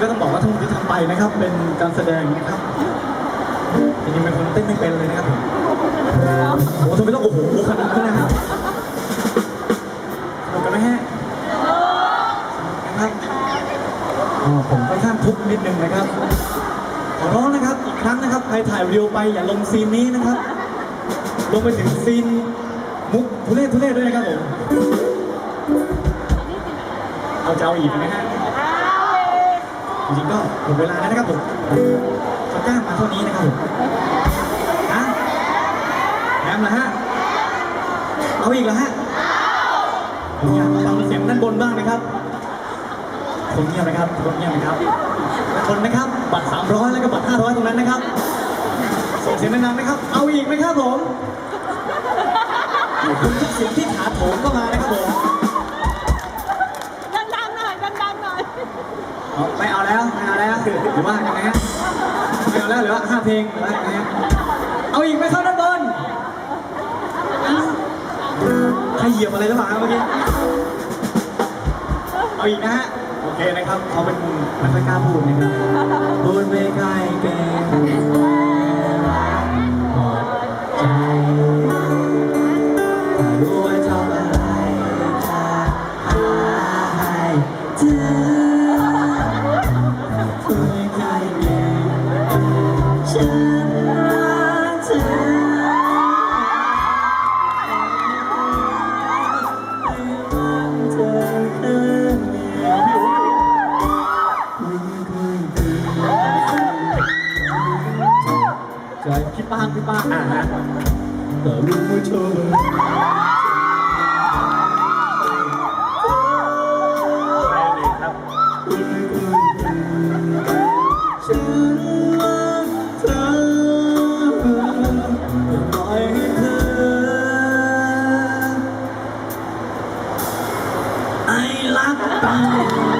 ก็ต้องบอกว่าทั้งหมดที่ทำไปนะครับ เป็นการแสดงนะครับจริงๆเป็นคนเต้นไม่เป็นเลยนะครับผมโอ้โหทำไมต้องโอ้โหขนาดนั้นนะครับสนุกกันไหมฮะนะครับอ๋อผมค่อนข้างทุกข์นิดนึงนะครับ ขอร้องนะครับอีกครั้งนะครับใครถ่ายวิดีโอไปอย่าลงซีนนี้นะครับ ลงไปถึงซีนมุกทุเรศทุเรศด้วยนะครับผม เอาจะเอาอีกไหมฮะ จริงๆก็หมดเวลาแล้วนะครับผมเขาจ้ามาเท่านี้นะครับผมฮะแอมเหรอฮะเอาอีกเหรอฮะผมอยากฟังเสียงด้านบนบ้างนะครับคนเงียบนะครับคนเงียบนะครับคนนะครับ บัตร300 แล้วก็บัตร500 ตรงนั้นนะครับส่งเสียงดังๆนะครับ เอาอีกไหมครับผมคุณทุกเสียงที่ขาโถมก็มานะครับผมดั ไม่เอาแล้วไม่เอาแล้วหรือว่ายังไงฮะไม่เอาแล้วหรือว่าห้าเพลงหรือว่ายังไงฮะเอาอีกไหมครับด้านบนใครเหยียบอะไรหรือเปล่าครับเมื่อกี้เอาอีกนะฮะโอเคนะครับเขาเป็นไม่ค่อยกล้าพูดนะครับพูดไม่ค่อยเก่งหมดใจรู้ว่า คยเก่งฉันรักเธอเธอเดินเดียวไม่เคยเก่งใจพี่ป้างพี่ป้างอะนะแต่รู้ว่าเธอ 当 你